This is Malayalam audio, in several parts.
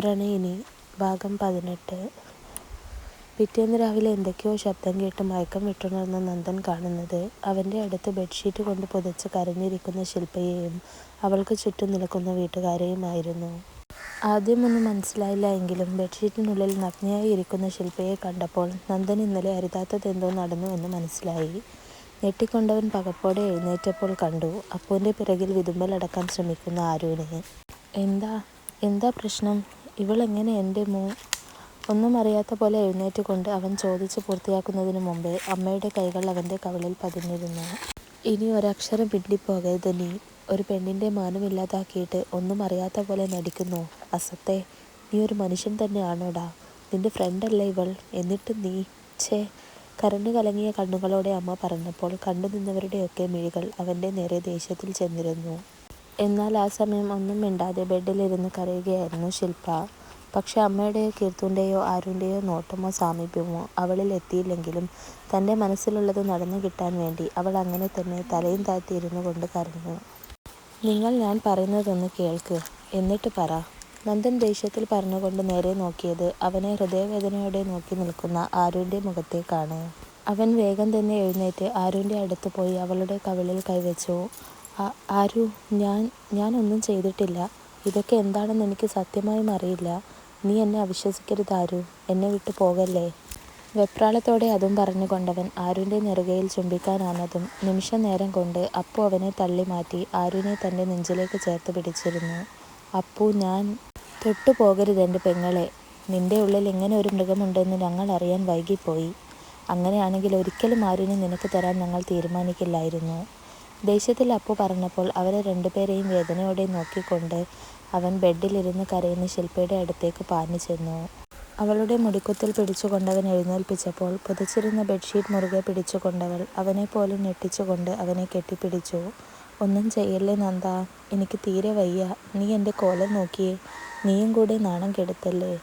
പ്രണയിനി ഭാഗം പതിനെട്ട്. പിറ്റേന്ന് രാവിലെ എന്തൊക്കെയോ ശബ്ദം കേട്ട് മയക്കം വിട്ടുണർന്ന നന്ദൻ കാണുന്നത് അവന്റെ അടുത്ത് ബെഡ്ഷീറ്റ് കൊണ്ട് പുതച്ച് കരഞ്ഞിരിക്കുന്ന ശില്പയെയും അവൾക്ക് ചുറ്റും നിൽക്കുന്ന വീട്ടുകാരെയുമായിരുന്നു. ആദ്യമൊന്നും മനസ്സിലായില്ല എങ്കിലും ബെഡ്ഷീറ്റിനുള്ളിൽ നഗ്നയായി ഇരിക്കുന്ന ശില്പയെ കണ്ടപ്പോൾ നന്ദൻ ഇന്നലെ അരുതാത്തതെന്തോ നടന്നു എന്ന് മനസ്സിലായി. ഞെട്ടിക്കൊണ്ടവൻ പകപ്പോടെ എഴുന്നേറ്റപ്പോൾ കണ്ടു അപ്പൂന്റെ പിറകിൽ വിതുമ്പലടക്കാൻ ശ്രമിക്കുന്ന ആരൂനെ എന്താ? എന്താ പ്രശ്നം? ഇവളെങ്ങനെ എന്റെ മോ ഒന്നും അറിയാത്ത പോലെ എഴുന്നേറ്റ് കൊണ്ട് അവൻ ചോദിച്ച് പൂർത്തിയാക്കുന്നതിന് മുമ്പേ അമ്മയുടെ കൈകൾ അവന്റെ കവിളിൽ പതിഞ്ഞിരുന്നു. ഇനി ഒരക്ഷരം പിണ്ടിപ്പോകരുത് നീ. ഒരു പെണ്ണിന്റെ മാനമില്ലാതാക്കിയിട്ട് ഒന്നും അറിയാത്ത പോലെ നടിക്കുന്നു. അസത്തെ നീ ഒരു മനുഷ്യൻ തന്നെയാണോടാ. നിന്റെ ഫ്രണ്ടല്ലേ ഇവൾ. എന്നിട്ട് നീ ഛേ. കരണ്ടു കലങ്ങിയ കണ്ണുകളോടെ അമ്മ പറഞ്ഞപ്പോൾ കണ്ടു നിന്നവരുടെയൊക്കെ മിഴികൾ അവന്റെ നേരെ ദേഷ്യത്തിൽ ചെന്നിരുന്നു. എന്നാൽ ആ സമയം ഒന്നും മിണ്ടാതെ ബെഡിലിരുന്ന് കരയുകയായിരുന്നു ശില്പ. പക്ഷെ അമ്മയുടെയോ കീർത്തുന്റെയോ ആരുന്റെയോ നോട്ടമോ സാമീപ്യമോ അവളിൽ എത്തിയില്ലെങ്കിലും തന്റെ മനസ്സിലുള്ളത് നടന്നു കിട്ടാൻ വേണ്ടി അവൾ അങ്ങനെ തന്നെ തലയും താഴ്ത്തിയിരുന്നു കൊണ്ട് കരഞ്ഞു. നിങ്ങൾ ഞാൻ പറയുന്നതൊന്ന് കേൾക്ക്. എന്നിട്ട് പറ. നന്ദൻ ദേഷ്യത്തിൽ പറഞ്ഞുകൊണ്ട് നേരെ നോക്കിയത് അവനെ ഹൃദയവേദനയോടെ നോക്കി നിൽക്കുന്ന ആരുന്റെ മുഖത്തേക്കാണ്. അവൻ വേഗം തന്നെ എഴുന്നേറ്റ് ആരുന്റെ അടുത്ത് പോയി അവളുടെ കവിളിൽ കൈവച്ചു. ആരു? ഞാൻ ഞാനൊന്നും ചെയ്തിട്ടില്ല. ഇതൊക്കെ എന്താണെന്ന് എനിക്ക് സത്യമായും അറിയില്ല. നീ എന്നെ അവിശ്വസിക്കരുത് ആരു. എന്നെ വിട്ടു പോകല്ലേ? വെപ്രാളത്തോടെ അതും പറഞ്ഞുകൊണ്ടവൻ ആരുവിന്റെ നെറുകയിൽ ചുംബിക്കാനാണതും നിമിഷ നേരം കൊണ്ട് അപ്പു അവനെ തള്ളി മാറ്റി ആരുവിനെ തന്റെ നെഞ്ചിലേക്ക് ചേർത്ത് പിടിച്ചിരുന്നു. അപ്പു ഞാൻ തൊട്ടു പോകരുത് എന്റെ പെങ്ങളെ. നിന്റെ ഉള്ളിൽ ഇങ്ങനെ ഒരു മൃഗമുണ്ടെന്ന് ഞങ്ങൾ അറിയാൻ വൈകിപ്പോയി. അങ്ങനെയാണെങ്കിൽ ഒരിക്കലും ആരുവിനെ നിനക്ക് തരാൻ ഞങ്ങൾ തീരുമാനിക്കില്ലായിരുന്നു. ദേഷ്യത്തിൽ അപ്പു പറഞ്ഞപ്പോൾ അവരെ രണ്ടുപേരെയും വേദനയോടെ നോക്കിക്കൊണ്ട് അവൻ ബെഡിലിരുന്ന് കരയുന്ന ശില്പയുടെ അടുത്തേക്ക് പാഞ്ഞു ചെന്നു. അവളുടെ മുടിക്കുത്തിൽ പിടിച്ചുകൊണ്ടവൻ എഴുന്നേൽപ്പിച്ചപ്പോൾ പുതച്ചിരുന്ന ബെഡ്ഷീറ്റ് മുറുകെ പിടിച്ചുകൊണ്ടവൾ അവനെ പോലും ഞെട്ടിച്ചുകൊണ്ട് അവനെ കെട്ടിപ്പിടിച്ചു. ഒന്നും ചെയ്യല്ലേ നന്ദ? എനിക്ക് തീരെ വയ്യ. നീ എന്റെ കോലം നോക്കിയേ. നീയും കൂടെ നാണം കെടുത്തല്ലേ?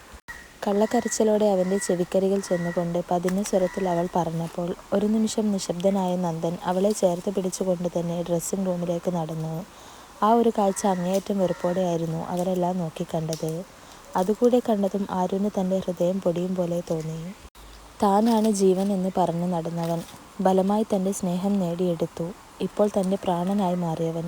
കള്ളക്കരച്ചിലോടെ അവന്റെ ചെവിക്കരികിൽ ചെന്നുകൊണ്ട് പതിഞ്ഞ സ്വരത്തിൽ അവൾ പറഞ്ഞപ്പോൾ ഒരു നിമിഷം നിശബ്ദനായ നന്ദൻ അവളെ ചേർത്ത് പിടിച്ചുകൊണ്ട് തന്നെ ഡ്രസ്സിംഗ് റൂമിലേക്ക് നടന്നു. ആ ഒരു കാഴ്ച അങ്ങേയറ്റം വെറുപ്പോടെയായിരുന്നു അവരെല്ലാം നോക്കിക്കണ്ടത്. അതുകൂടെ കണ്ടതും ആരുന് തന്റെ ഹൃദയം പൊടിയും പോലെ തോന്നി. താനാണ് ജീവൻ എന്ന് പറഞ്ഞു നടന്നവൻ. ബലമായി തന്റെ സ്നേഹം നേടിയെടുത്തു. ഇപ്പോൾ തന്റെ പ്രാണനായി മാറിയവൻ.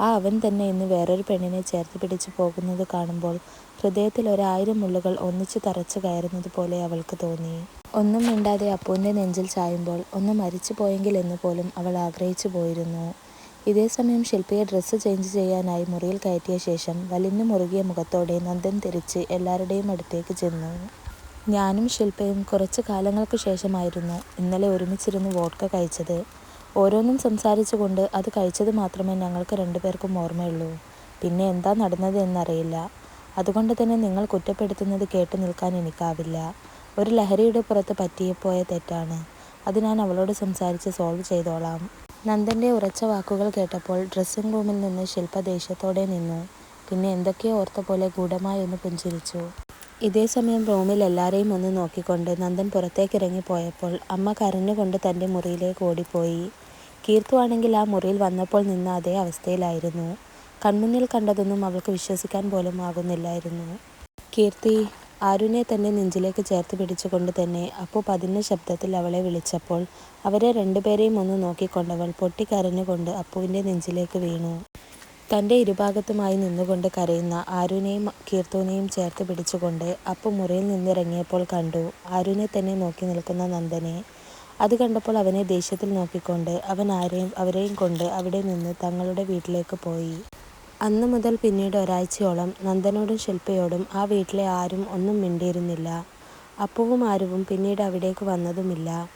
ആ അവൻ തന്നെ ഇന്ന് വേറൊരു പെണ്ണിനെ ചേർത്ത് പിടിച്ചു പോകുന്നത് കാണുമ്പോൾ ഹൃദയത്തിൽ ഒരായിരം മുള്ളുകൾ ഒന്നിച്ചു തറച്ചു കയറുന്നത് പോലെ അവൾക്ക് തോന്നി. ഒന്നും മിണ്ടാതെ അപ്പുവിന്റെ നെഞ്ചിൽ ചായുമ്പോൾ ഒന്ന് മരിച്ചു പോയെങ്കിൽ എന്ന് പോലും അവൾ ആഗ്രഹിച്ചു പോയിരുന്നു. ഇതേസമയം ശില്പയെ ഡ്രസ്സ് ചേഞ്ച് ചെയ്യാനായി മുറിയിൽ കയറ്റിയ ശേഷം വലിഞ്ഞു മുറുകിയ മുഖത്തോടെ നന്ദൻ തിരിച്ച് എല്ലാവരുടെയും അടുത്തേക്ക് ചെന്നു. ഞാനും ശില്പയും കുറച്ച് കാലങ്ങൾക്ക് ശേഷമായിരുന്നു ഇന്നലെ ഒരുമിച്ചിരുന്ന് വോഡ്ക കഴിച്ചത്. ഓരോന്നും സംസാരിച്ചുകൊണ്ട് അത് കഴിച്ചത് മാത്രമേ ഞങ്ങൾക്ക് രണ്ടുപേർക്കും ഓർമ്മയുള്ളൂ. പിന്നെ എന്താ നടന്നത് എന്നറിയില്ല. അതുകൊണ്ട് തന്നെ നിങ്ങൾ കുറ്റപ്പെടുത്തുന്നത് കേട്ടു നിൽക്കാൻ എനിക്കാവില്ല. ഒരു ലഹരിയുടെ പുറത്ത് പറ്റിയപ്പോയ തെറ്റാണ്. അത് ഞാൻ അവളോട് സംസാരിച്ച് സോൾവ് ചെയ്തോളാം. നന്ദന്റെ ഉറച്ച വാക്കുകൾ കേട്ടപ്പോൾ ഡ്രസ്സിംഗ് റൂമിൽ നിന്ന് ശില്പ ദേഷ്യത്തോടെ നിന്നു. പിന്നെ എന്തൊക്കെയോ ഓർത്ത പോലെ ഗൂഢമായി ഒന്ന് പുഞ്ചിരിച്ചു. ഇതേ സമയം റൂമിൽ എല്ലാവരെയും ഒന്ന് നോക്കിക്കൊണ്ട് നന്ദൻ പുറത്തേക്ക് ഇറങ്ങിപ്പോയപ്പോൾ അമ്മ കരഞ്ഞുകൊണ്ട് തന്റെ മുറിയിലേക്ക് ഓടിപ്പോയി. കീർത്തു ആണെങ്കിൽ ആ മുറിയിൽ വന്നപ്പോൾ നിന്ന അതേ അവസ്ഥയിലായിരുന്നു. കൺമുന്നിൽ കണ്ടതൊന്നും അവൾക്ക് വിശ്വസിക്കാൻ പോലും ആകുന്നില്ലായിരുന്നു. കീർത്തി ആരുനെ തന്നെ നെഞ്ചിലേക്ക് ചേർത്ത് പിടിച്ചുകൊണ്ട് തന്നെ അപ്പോൾ പതിഞ്ഞ ശബ്ദത്തിൽ അവളെ വിളിച്ചപ്പോൾ അവരെ രണ്ടുപേരെയും ഒന്ന് നോക്കിക്കൊണ്ടവൾ പൊട്ടിക്കരഞ്ഞുകൊണ്ട് അപ്പുവിന്റെ നെഞ്ചിലേക്ക് വീണു. തന്റെ ഇരുഭാഗത്തുമായി നിന്നുകൊണ്ട് കരയുന്ന ആരുനെയും കീർത്തുവിനെയും ചേർത്ത് പിടിച്ചുകൊണ്ട് അപ്പു മുറിയിൽ നിന്നിറങ്ങിയപ്പോൾ കണ്ടു ആരുനെ തന്നെ നോക്കി നിൽക്കുന്ന നന്ദനെ. അത് കണ്ടപ്പോൾ അവനെ ദേഷ്യത്തിൽ നോക്കിക്കൊണ്ട് അവൻ ആരെയും അവരെയും കൊണ്ട് അവിടെ നിന്ന് തങ്ങളുടെ വീട്ടിലേക്ക് പോയി. അന്ന് മുതൽ പിന്നീട് ഒരാഴ്ചയോളം നന്ദനോടും ശില്പയോടും ആ വീട്ടിലെ ആരും ഒന്നും മിണ്ടിയിരുന്നില്ല. അപ്പവും ആരുവും പിന്നീട് അവിടേക്ക് വന്നതുമില്ല.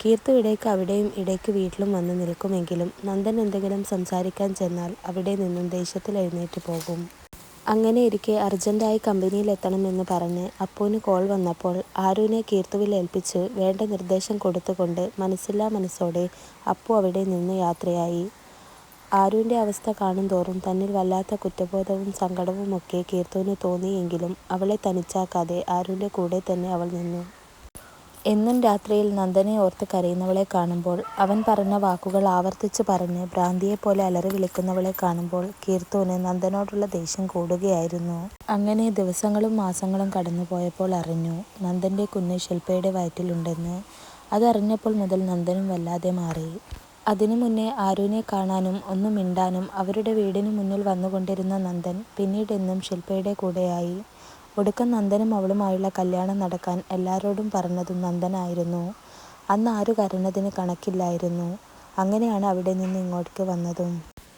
കീർത്തു ഇടയ്ക്ക് അവിടെയും ഇടയ്ക്ക് വീട്ടിലും വന്ന് നിൽക്കുമെങ്കിലും നന്ദൻ എന്തെങ്കിലും സംസാരിക്കാൻ ചെന്നാൽ അവിടെ നിന്നും ദേഷ്യത്തിൽ എഴുന്നേറ്റ് പോകും. അങ്ങനെ ഇരിക്കെ അർജന്റായി കമ്പനിയിലെത്തണമെന്ന് പറഞ്ഞ് അപ്പുവിന് കോൾ വന്നപ്പോൾ ആരുവിനെ കീർത്തുവിൽ ഏൽപ്പിച്ച് വേണ്ട നിർദ്ദേശം കൊടുത്തുകൊണ്ട് മനസ്സില്ലാ മനസ്സോടെ അപ്പു അവിടെ നിന്ന് യാത്രയായി. ആരുവിന്റെ അവസ്ഥ കാണും തോറും തന്നിൽ വല്ലാത്ത കുറ്റബോധവും സങ്കടവുമൊക്കെ കീർത്തുവിന് തോന്നിയെങ്കിലും അവളെ തനിച്ചാക്കാതെ ആരുവിന്റെ കൂടെ തന്നെ അവൾ നിന്നു. എന്നും രാത്രിയിൽ നന്ദനെ ഓർത്ത് കരയുന്നവളെ കാണുമ്പോൾ, അവൻ പറഞ്ഞ വാക്കുകൾ ആവർത്തിച്ചു പറഞ്ഞ് ഭ്രാന്തിയെപ്പോലെ അലറി വിളിക്കുന്നവളെ കാണുമ്പോൾ കീർത്തുവിന് നന്ദനോടുള്ള ദേഷ്യം കൂടുകയായിരുന്നു. അങ്ങനെ ദിവസങ്ങളും മാസങ്ങളും കടന്നുപോയപ്പോൾ അറിഞ്ഞു, നന്ദന്റെ കുഞ്ഞ് ശില്പയുടെ വയറ്റിലുണ്ടെന്ന്. അതറിഞ്ഞപ്പോൾ മുതൽ നന്ദനും വല്ലാതെ മാറി. അതിനു മുന്നേ ആരുവിനെ കാണാനും ഒന്നും മിണ്ടാനും അവരുടെ വീടിനു മുന്നിൽ വന്നുകൊണ്ടിരുന്ന നന്ദൻ പിന്നീടെന്നും ശില്പയുടെ കൂടെയായി. ഒടുക്കം നന്ദനും അവളുമായുള്ള കല്യാണം നടക്കാൻ എല്ലാവരോടും പറഞ്ഞതും നന്ദനായിരുന്നു. അന്ന് ആരു കരണതിന് കണക്കില്ലായിരുന്നു. അങ്ങനെയാണ് അവിടെ നിന്ന് ഇങ്ങോട്ടേക്ക് വന്നതും.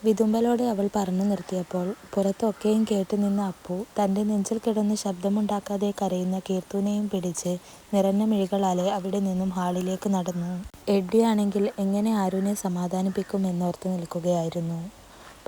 വിതുമ്പലോടെ അവൾ പറഞ്ഞു നിർത്തിയപ്പോൾ പുറത്തൊക്കെയും കേട്ടു നിന്ന അപ്പു തന്റെ നെഞ്ചിൽ കിടന്ന് ശബ്ദമുണ്ടാക്കാതെ കരയുന്ന കീർത്തുവിനെയും പിടിച്ച് നിറഞ്ഞ മിഴികളാലെ അവിടെ നിന്നും ഹാളിലേക്ക് നടന്നു. എഡ്ഡിയാണെങ്കിൽ എങ്ങനെ ആരുവിനെ സമാധാനിപ്പിക്കും എന്നോർത്ത് നിൽക്കുകയായിരുന്നു.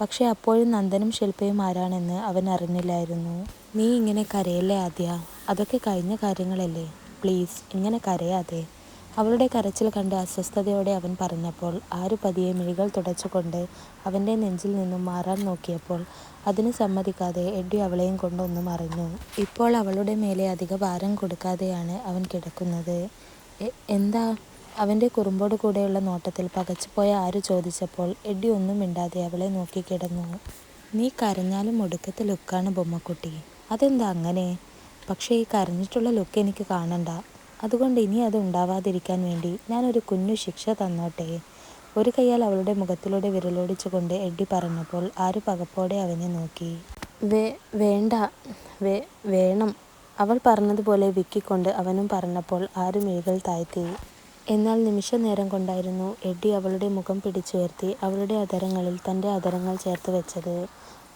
പക്ഷേ അപ്പോഴും നന്ദനും ശില്പയും ആരാണെന്ന് അവൻ അറിഞ്ഞില്ലായിരുന്നു. "നീ ഇങ്ങനെ കരയല്ലേ ആദ്യ അതൊക്കെ കഴിഞ്ഞ കാര്യങ്ങളല്ലേ. പ്ലീസ് ഇങ്ങനെ കരയാതെ. " അവളുടെ കരച്ചിൽ കണ്ട് അസ്വസ്ഥതയോടെ അവൻ പറഞ്ഞപ്പോൾ ആരു പതിയെ മിഴികൾ തുടച്ചുകൊണ്ട് അവന്റെ നെഞ്ചിൽ നിന്നും മാറാൻ നോക്കിയപ്പോൾ അതിന് സമ്മതിക്കാതെ എഡ്ഡി അവളെയും കൊണ്ട് അറിഞ്ഞു. ഇപ്പോൾ അവളുടെ മേലെ അധിക ഭാരം കൊടുക്കാതെയാണ് അവൻ കിടക്കുന്നത്. "എന്താ? " അവന്റെ കുറുമ്പോട് കൂടെയുള്ള നോട്ടത്തിൽ പകച്ചുപോയ ആര് ചോദിച്ചപ്പോൾ എഡ്ഡി ഒന്നും മിണ്ടാതെ അവളെ നോക്കിക്കിടന്നു "നീ കരഞ്ഞാലും ഒടുക്കത്തെ ലുക്കാണ് ബൊമ്മക്കുട്ടി. അതെന്താ അങ്ങനെ? പക്ഷേ ഈ കരഞ്ഞിട്ടുള്ള ലുക്ക് എനിക്ക് കാണണ്ട. അതുകൊണ്ട് ഇനി അത് ഉണ്ടാവാതിരിക്കാൻ വേണ്ടി ഞാനൊരു കുഞ്ഞു ശിക്ഷ തന്നോട്ടെ? " ഒരു കയ്യാൽ അവളുടെ മുഖത്തിലൂടെ വിരലോടിച്ചുകൊണ്ട് എഡ്ഡി പറഞ്ഞപ്പോൾ ആര് പകപ്പോടെ അവനെ നോക്കി. വേ "വേണ്ട വേ വേണം. " അവൾ പറഞ്ഞതുപോലെ വിക്കിക്കൊണ്ട് അവനും പറഞ്ഞപ്പോൾ ആരും മിഴികൾ താഴ്ത്തി. എന്നാൽ നിമിഷനേരം കൊണ്ടായിരുന്നു എഡ്ഡി അവളുടെ മുഖം പിടിച്ചുയർത്തി അവളുടെ അധരങ്ങളിൽ തന്റെ അധരങ്ങൾ ചേർത്ത് വെച്ചത്.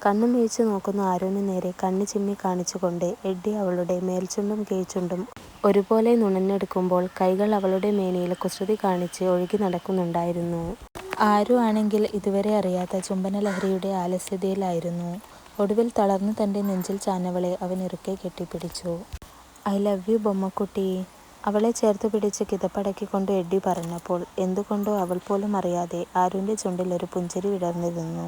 കണ്ണു മിഴിച്ചു നോക്കുന്ന ആരോന് നേരെ കണ്ണ് ചിമ്മി കാണിച്ചുകൊണ്ട് എഡ്ഡി അവളുടെ മേൽചുണ്ടും കീഴ്ചുണ്ടും ഒരുപോലെ നുണഞ്ഞെടുക്കുമ്പോൾ കൈകൾ അവളുടെ മേനിയിൽ കുസൃതി കാണിച്ച് ഒഴുകി നടക്കുന്നുണ്ടായിരുന്നു. ആരു ആണെങ്കിൽ ഇതുവരെ അറിയാത്ത ചുംബന ലഹരിയുടെ ആലസ്യതയിലായിരുന്നു. ഒടുവിൽ തളർന്നു തന്റെ നെഞ്ചിൽ ചാനവളെ അവൻ ഇറുക്കെ കെട്ടിപ്പിടിച്ചു. "I love you ബൊമ്മക്കുട്ടീ. " അവളെ ചേർത്ത് ചേർത്തുപിടിച്ച് കിതപ്പടക്കിക്കൊണ്ട് എഡ്ഡി പറഞ്ഞപ്പോൾ എന്തുകൊണ്ടോ അവൾ പോലും അറിയാതെ ആരുന്റെ ചുണ്ടിൽ ഒരു പുഞ്ചിരി വിടർന്നിരുന്നു.